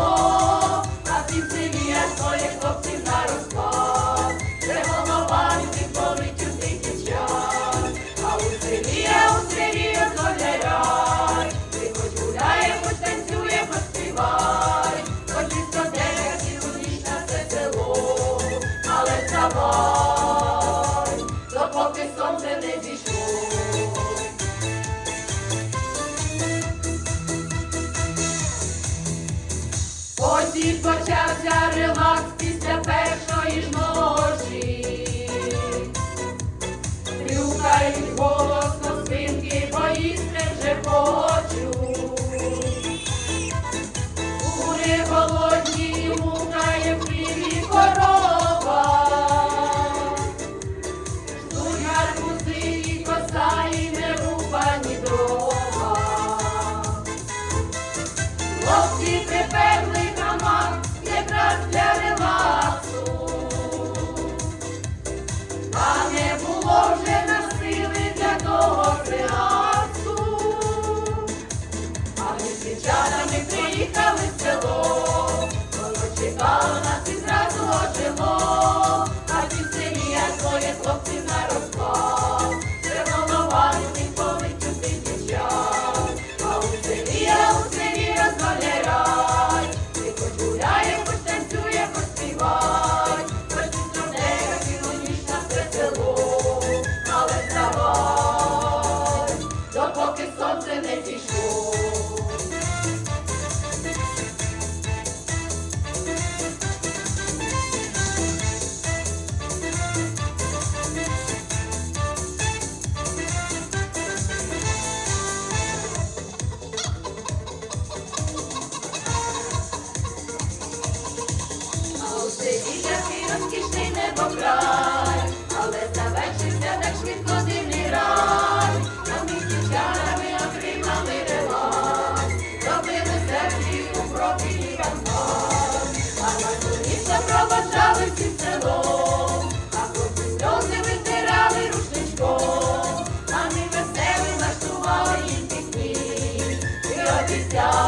Бог, а всім сім'я своїх хлопців на розпад, револювати тих тих дівчат, а у селі, у селі розголяй, ти хоч гуляє, хоч танцює, хоч співає. Così policial.